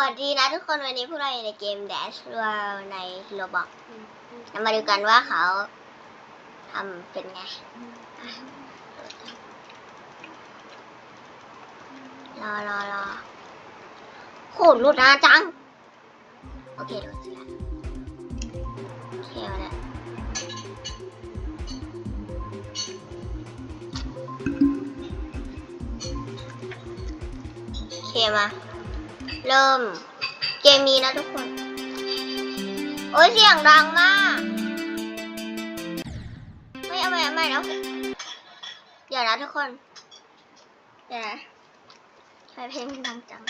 วัสดีนะทุกคนวันนี้พวกเราอยู่ในเกม Dash World ใน Roblox เรามาดูกันว่าเขาทำเป็นไง รอรอรอโหหลุดนะจัง โอเคดูสิละโอเคมาแล้วโอเคมา เริ่ม เกมนี้นะทุกคน โอ้ยเสียงดังมาก ไม่เอาไม่เอาไม่แล้วเดี๋ยวนะทุกคน เดี๋ยวนะทำไมเพลงมันดังจัง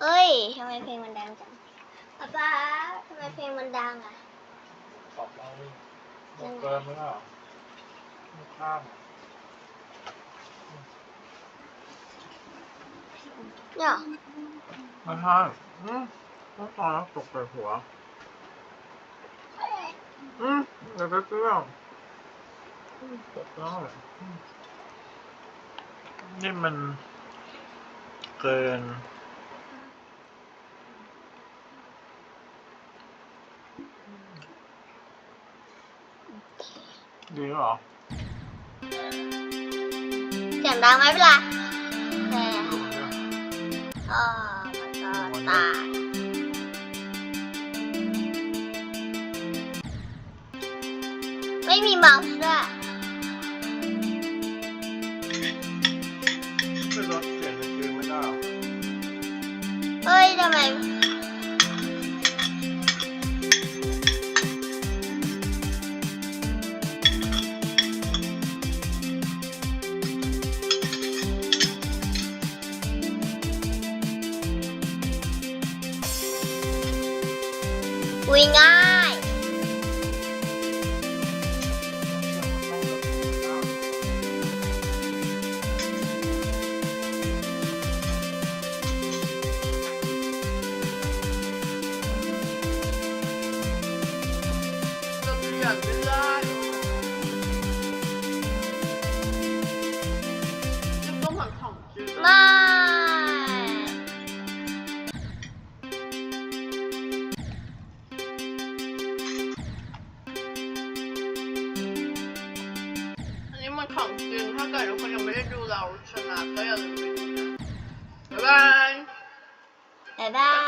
เฮ้ยทำไมเพลงมันดังจังป๊าป๊าทำไมเพลงมันดังอะตอบเราบอกเกินไหมล่ะไม่ข้าม เนี่ยไม่ใช่อืมต้องตอนแล้วตกใส่หัว อืมเดี๋ยวไปเกลี้ยวอืมตกได้อืมนี่มันเกินดีเหรอเสียงดังไหมเวลาแต่ดูเนี่ย ก็มันก็ตายไม่มีเมาส์ด้วยไม่ลดเสียงในเกมไม่ได้เหรอเฮ้ยทำไม อุ้ยง่า ของจริงถ้าเกิดทุกคนยังไม่ได้ดูเราชนะก็อย่าลืมไปดูนะบ๊ายบาย บ๊ายบาย